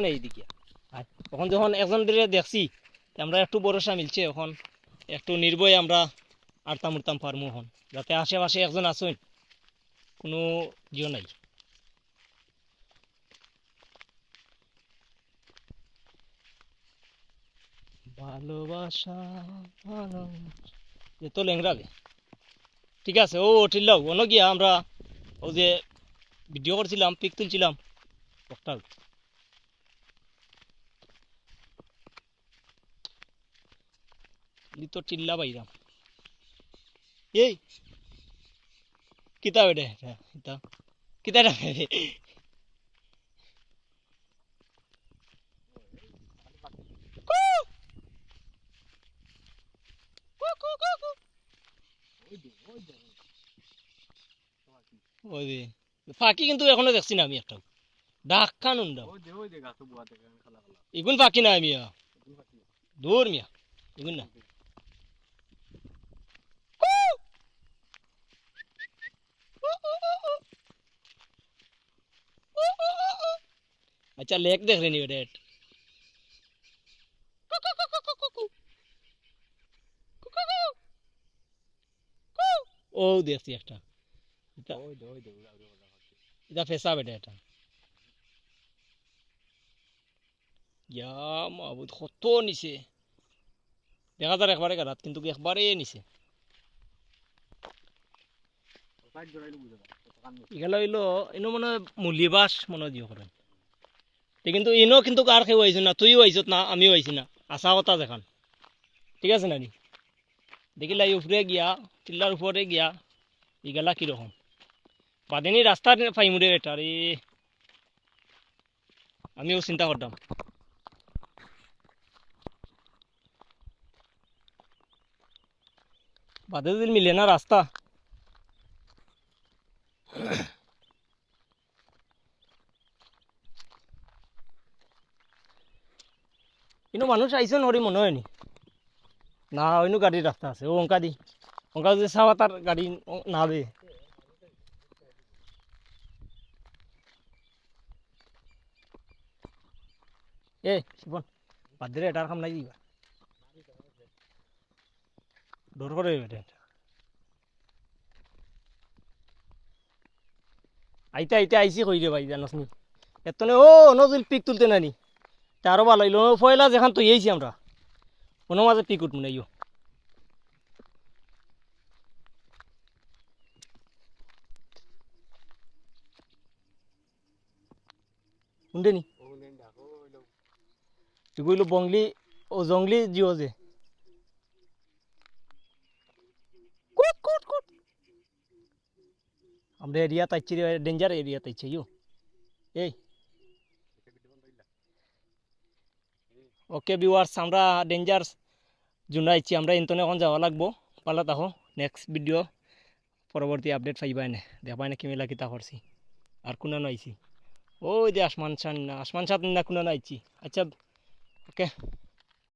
না এইদিকে। তখন যখন একজন দেখছি আমরা একটু ভরসা মিলছে এখন। একটু নির্ভয় আমরা আড়তাম উড়তাম পারমু এখন যাতে আশেপাশে একজন আসুন কোনো ইয়ে নাই। ভালোবাসা ভালো তো লেংরাবে ঠিক আছে, ও ঠিল্লাও অন্য গিয়া আমরা ও যে ভিডিও করছিলাম, পিক তুলছিলাম একটা ই তো চিল্লা পাইরাম এই কিতা বেটে কিতা কিতা ওই ফাঁকি কিন্তু এখনও দেখছি না আমি একটা। ডাক খান উন্ডা এগুন ফাঁকি না মিয়া দূর মিয়া এগুন না আচ্ছা লেক দেখ রে নি ডেট। ও দেখছি একটা। এটা এটা ফেসা বেটা এটা। ইয়া মাবুদ কত নিছে। দেখা যার একবারে গারাত কিন্তু একবারে নিছে। এগুলো হইল ইনো মনে হয় মুলিবাস মনে হয় দিও করেন। কিন্তু ইনো কিন্তু কার খেয়ে আইছো না, তুইও আইছত না, আমিও আইছি না আশা কথা দেখান ঠিক আছে নানি? দেখিলা এই উপরে গিয়া টিল্লার উপরে গিয়া ইগেলা কীরকম বাদেনি রাস্তার ফাইমুরে এটা রে আমিও চিন্তা করতাম বাদে মিলে না রাস্তা কিন্তু মানুষ আইসো নরি মনে হয়নি না? অন্য গাড়ির রাস্তা আছে। ও অঙ্কা দি। অঙ্কা যদি চাওয়া তার গাড়ি না বে এ শিবন বাদ এটার কাম নাই দিবা। ডর করে আইতে আইতে আইসি কই রে ভাই জানাস নি এতনে ও নজুল পিক তুলতে নানি তা আরও ভালো হইল। পয়লা যেখান তো ইয়েছি আমরা। কোনো মাঝে পিক উঠবো না, ইয়ো। শুনতে নি? এগুলো বংলি, ও জংলি জিও যে। আমরা এরিয়া তাইছি ডেঞ্জার এরিয়া তাইছে ইউ এই। ওকে ভিউয়ার্স আমরা ডেঞ্জার জুনাইছি, আমরা ইন্তনে এখন যাওয়া লাগবো। পালা তাহো নেক্সট ভিডিও পরবর্তী আপডেট পাইবাই না। দেখবা না কিমিলা কিতা করছি। আর কোনো নাইছি। ওই যে আসমান শান আসমান সাত না কোনো নাইছি। আচ্ছা ওকে